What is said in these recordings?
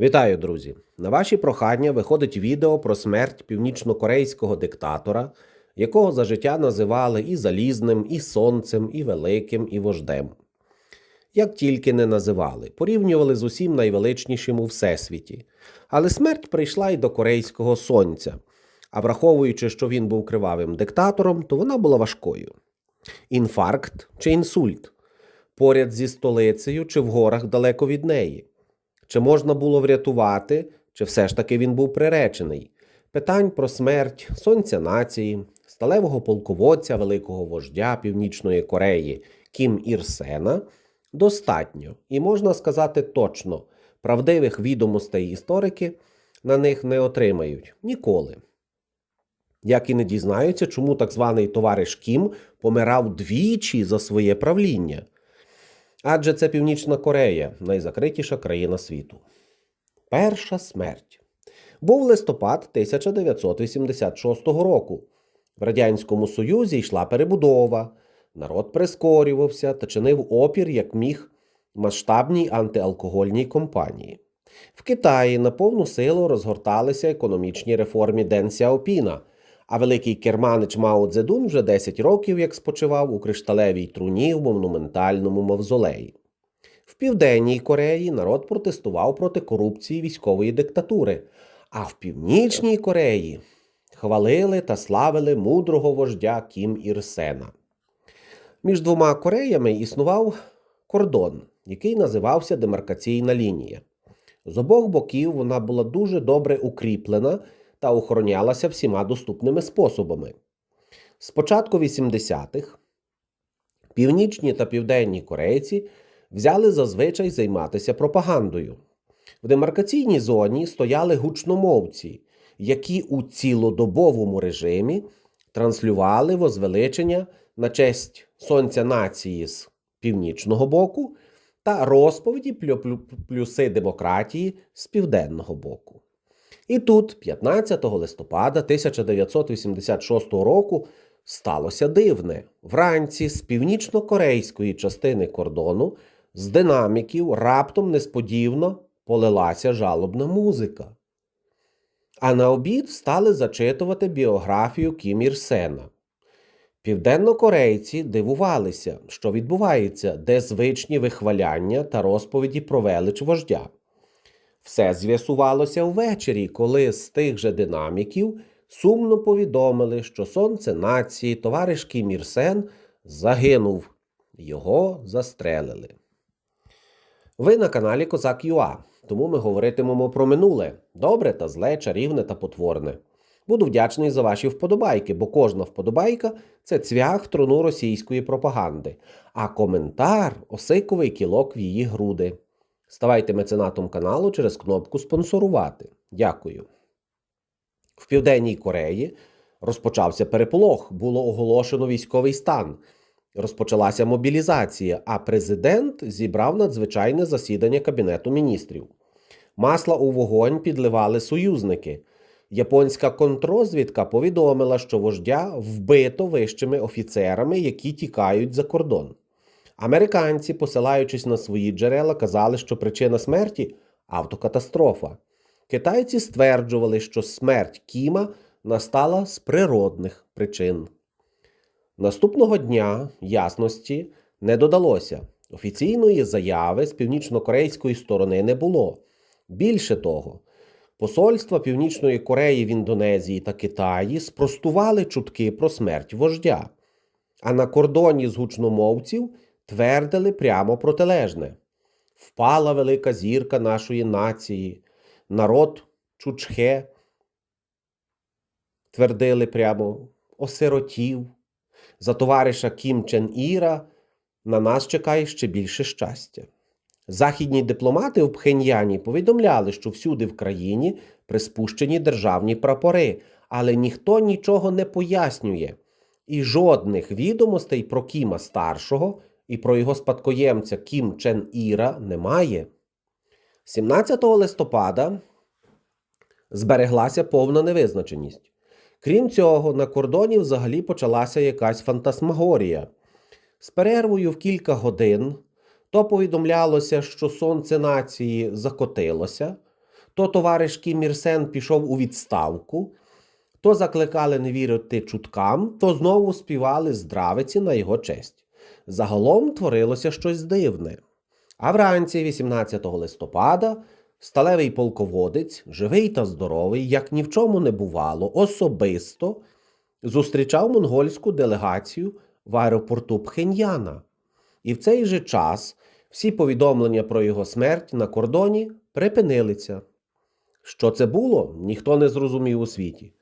Вітаю, друзі! На ваші прохання виходить відео про смерть північнокорейського диктатора, якого за життя називали і залізним, і сонцем, і великим, і вождем. Як тільки не називали, порівнювали з усім найвеличнішим у всесвіті. Але смерть прийшла й до корейського сонця. А враховуючи, що він був кривавим диктатором, то вона була важкою. Інфаркт чи інсульт поряд зі столицею чи в горах далеко від неї. Чи можна було врятувати, чи все ж таки він був приречений? Питань про смерть сонця нації, сталевого полководця великого вождя Північної Кореї Кім Ірсена достатньо, і можна сказати точно, правдивих відомостей історики на них не отримають ніколи. Як і не дізнаються, чому так званий товариш Кім помирав двічі за своє правління. Адже це Північна Корея, найзакритіша країна світу. Перша смерть. Був листопад 1986 року. В Радянському Союзі йшла перебудова, народ прискорювався та чинив опір, як міг масштабній антиалкогольній компанії. В Китаї на повну силу розгорталися економічні реформи Ден Сяопіна, а великий керманич Мао Цзедун вже 10 років як спочивав у кришталевій труні в монументальному мавзолеї. В Південній Кореї народ протестував проти корупції військової диктатури, а в Північній Кореї хвалили та славили мудрого вождя Кім Ірсена. Між двома Кореями існував кордон, який називався демаркаційна лінія. З обох боків вона була дуже добре укріплена та охоронялася всіма доступними способами. З початку 80-х північні та південні корейці взяли зазвичай займатися пропагандою. В демаркаційній зоні стояли гучномовці, які у цілодобовому режимі транслювали возвеличення на честь сонця нації з північного боку та розповіді плюси демократії з південного боку. І тут, 15 листопада 1986 року, сталося дивне. Вранці з північно-корейської частини кордону з динаміків раптом несподівано полилася жалобна музика. А на обід стали зачитувати біографію Кім Ір Сена. Південнокорейці дивувалися, що відбувається, де звичні вихваляння та розповіді про велич вождя. Все з'ясувалося ввечері, коли з тих же динаміків сумно повідомили, що сонце нації товариш Кім Ір загинув. Його застрелили. Ви на каналі Козак ЮА, тому ми говоритимемо про минуле добре та зле, чарівне та потворне. Буду вдячний за ваші вподобайки, бо кожна вподобайка це цвях трону російської пропаганди, а коментар осиковий кілок в її груди. Ставайте меценатом каналу через кнопку спонсорувати. Дякую. В Південній Кореї розпочався переполох, було оголошено військовий стан. Розпочалася мобілізація, а президент зібрав надзвичайне засідання Кабінету міністрів. Масла у вогонь підливали союзники. Японська контрозвідка повідомила, що вождя вбито вищими офіцерами, які тікають за кордон. Американці, посилаючись на свої джерела, казали, що причина смерті автокатастрофа. Китайці стверджували, що смерть Кіма настала з природних причин. Наступного дня ясності не додалося. Офіційної заяви з північно-корейської сторони не було. Більше того, посольства Північної Кореї в Індонезії та Китаї спростували чутки про смерть вождя, а на кордоні з гучномовців твердили прямо протилежне: впала велика зірка нашої нації, народ Чучхе, твердили прямо осиротів. За товариша Кім Чен Іра на нас чекає ще більше щастя. Західні дипломати в Пхеньяні повідомляли, що всюди в країні приспущені державні прапори, але ніхто нічого не пояснює, і жодних відомостей про Кіма старшого і про його спадкоємця Кім Чен Іра немає. 17 листопада збереглася повна невизначеність. Крім цього, на кордоні взагалі почалася якась фантасмагорія. З перервою в кілька годин то повідомлялося, що сонце нації закотилося, То товариш Кім Ір Сен пішов у відставку, то закликали не вірити чуткам, то знову співали здравиці на його честь. Загалом творилося щось дивне. А вранці, 18 листопада, сталевий полководець, живий та здоровий, як ні в чому не бувало, особисто зустрічав монгольську делегацію в аеропорту Пхеньяна. І в цей же час всі повідомлення про його смерть на кордоні припинилися. Що це було, ніхто не зрозумів у світі.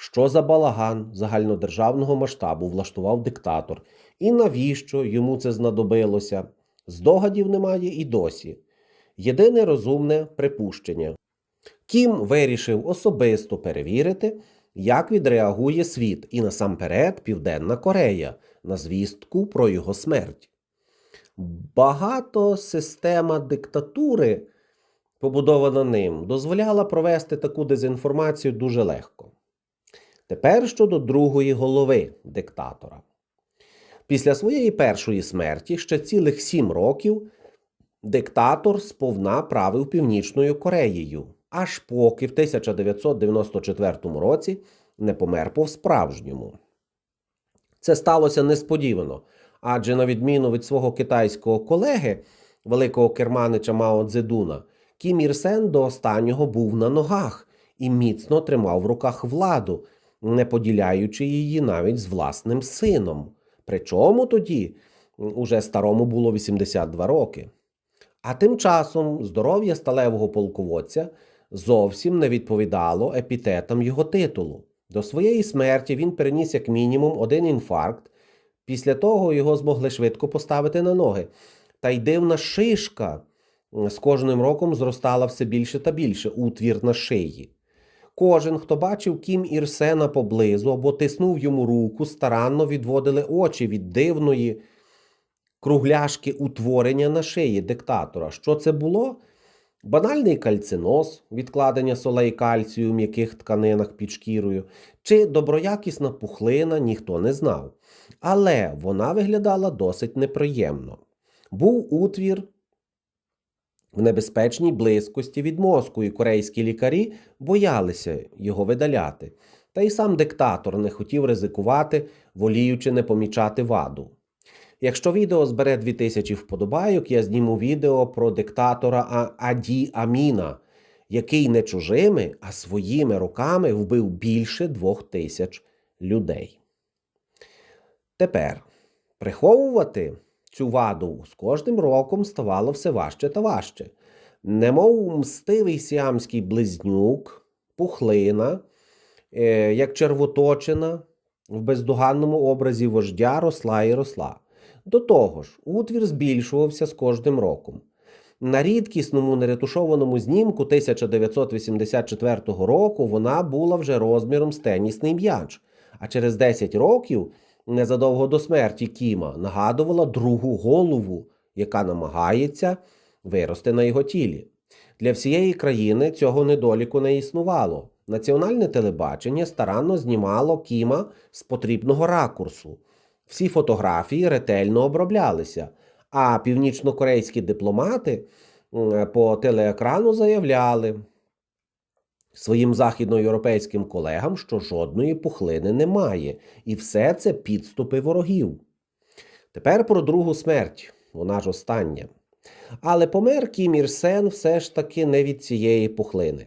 Що за балаган загальнодержавного масштабу влаштував диктатор, і навіщо йому це знадобилося? Здогадів немає і досі. Єдине розумне припущення. Кім вирішив особисто перевірити, як відреагує світ і насамперед Південна Корея на звістку про його смерть. Багато система диктатури, побудована ним, дозволяла провести таку дезінформацію дуже легко. Тепер щодо другої голови диктатора. Після своєї першої смерті ще цілих сім років диктатор сповна правив Північною Кореєю, аж поки в 1994 році не помер по-справжньому. Це сталося несподівано, адже на відміну від свого китайського колеги, великого керманича Мао Цзедуна, Кім Ір Сен до останнього був на ногах і міцно тримав в руках владу, не поділяючи її навіть з власним сином. Причому тоді уже старому було 82 роки. А тим часом здоров'я сталевого полководця зовсім не відповідало епітетам його титулу. До своєї смерті він переніс як мінімум один інфаркт. Після того його змогли швидко поставити на ноги. Та й дивна шишка з кожним роком зростала все більше та більше утвір на шиї. Кожен, хто бачив Кім Ірсена поблизу або тиснув йому руку, старанно відводили очі від дивної кругляшки утворення на шиї диктатора. Що це було? Банальний кальциноз, відкладення солей кальцію в м'яких тканинах під шкірою, чи доброякісна пухлина, ніхто не знав. Але вона виглядала досить неприємно. Був утвір в небезпечній близькості від мозку, і корейські лікарі боялися його видаляти. Та й сам диктатор не хотів ризикувати, воліючи не помічати ваду. Якщо відео збере 2000 вподобайок, я зніму відео про диктатора Аді Аміна, який не чужими, а своїми руками вбив більше двох тисяч людей. Тепер приховувати цю ваду з кожним роком ставало все важче та важче. Немов мстивий сіамський близнюк, пухлина, е, як червоточина в бездоганному образі вождя росла і росла. До того ж, утвір збільшувався з кожним роком. На рідкісному неретушованому знімку 1984 року вона була вже розміром з тенісний м'яч, а через 10 років, незадовго до смерті Кіма, нагадувала другу голову, яка намагається вирости на його тілі. Для всієї країни цього недоліку не існувало. Національне телебачення старанно знімало Кіма з потрібного ракурсу. Всі фотографії ретельно оброблялися, а північнокорейські дипломати по телеекрану заявляли своїм західноєвропейським колегам, що жодної пухлини немає, і все це підступи ворогів. Тепер про другу смерть, вона ж остання. Але помер Кім Ір Сен все ж таки не від цієї пухлини.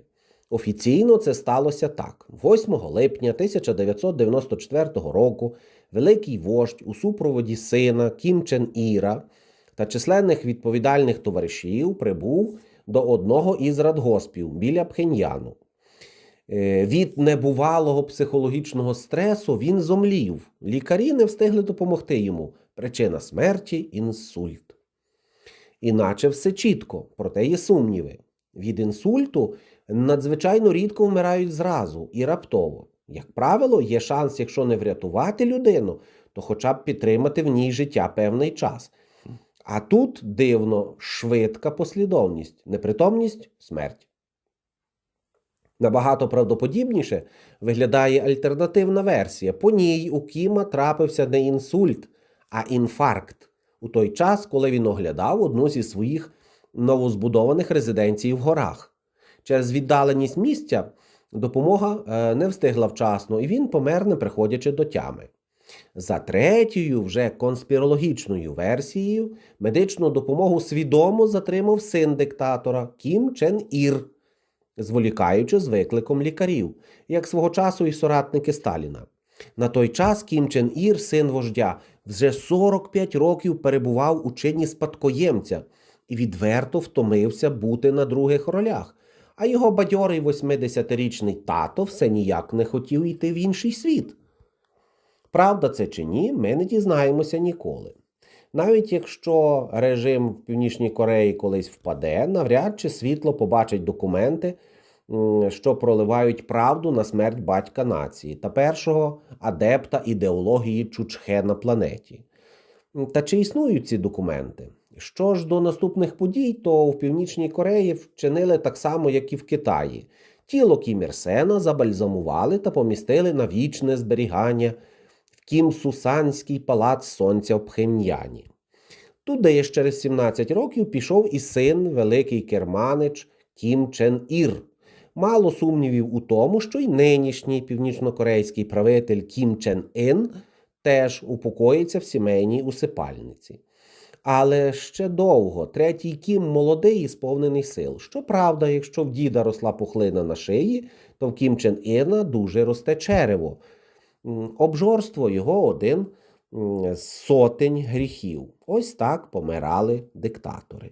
Офіційно це сталося так: 8 липня 1994 року великий вождь у супроводі сина Кім Чен Іра та численних відповідальних товаришів прибув до одного із радгоспів біля Пхеньяну. Е, Від небувалого психологічного стресу він зомлів. Лікарі не встигли допомогти йому. Причина смерті інсульт. Іначе все чітко, проте є сумніви. Від інсульту надзвичайно рідко вмирають зразу і раптово. Як правило, є шанс, якщо не врятувати людину, то хоча б підтримати в ній життя певний час. А тут дивно швидка послідовність, непритомність смерть. Набагато правдоподібніше виглядає альтернативна версія. По ній у Кіма трапився не інсульт, а інфаркт у той час, коли він оглядав одну зі своїх новозбудованих резиденцій в горах. Через віддаленість місця допомога е, не встигла вчасно, і він помер, не приходячи до тями. За третьою, вже конспірологічною версією, медичну допомогу свідомо затримав син диктатора Кім Чен Ір, зволікаючи з викликом лікарів, як свого часу і соратники Сталіна. На той час Кім Чен Ір, син вождя, вже 45 років перебував у чині спадкоємця і відверто втомився бути на других ролях. А його бадьорий 80-річний тато все ніяк не хотів йти в інший світ. Правда це чи ні, ми не дізнаємося ніколи. Навіть якщо режим в Північній Кореї колись впаде, навряд чи світло побачить документи, що проливають правду на смерть батька нації та першого адепта ідеології Чучхе на планеті. Та чи існують ці документи? Що ж до наступних подій, то в Північній Кореї вчинили так само, як і в Китаї. Тіло Кім Ір Сена забальзамували та помістили на вічне зберігання в Кім-Сусанський палац сонця в Пхеньяні. Туди ж через 17 років пішов і син, великий керманич Кім Чен Ір. Мало сумнівів у тому, що й нинішній північнокорейський правитель Кім Чен Ін теж упокоїться в сімейній усипальниці. Але ще довго третій Кім молодий і сповнений сил. Щоправда, якщо в діда росла пухлина на шиї, то в Кім Чен Іна дуже росте черево. Обжорство його один з сотень гріхів. Ось так помирали диктатори.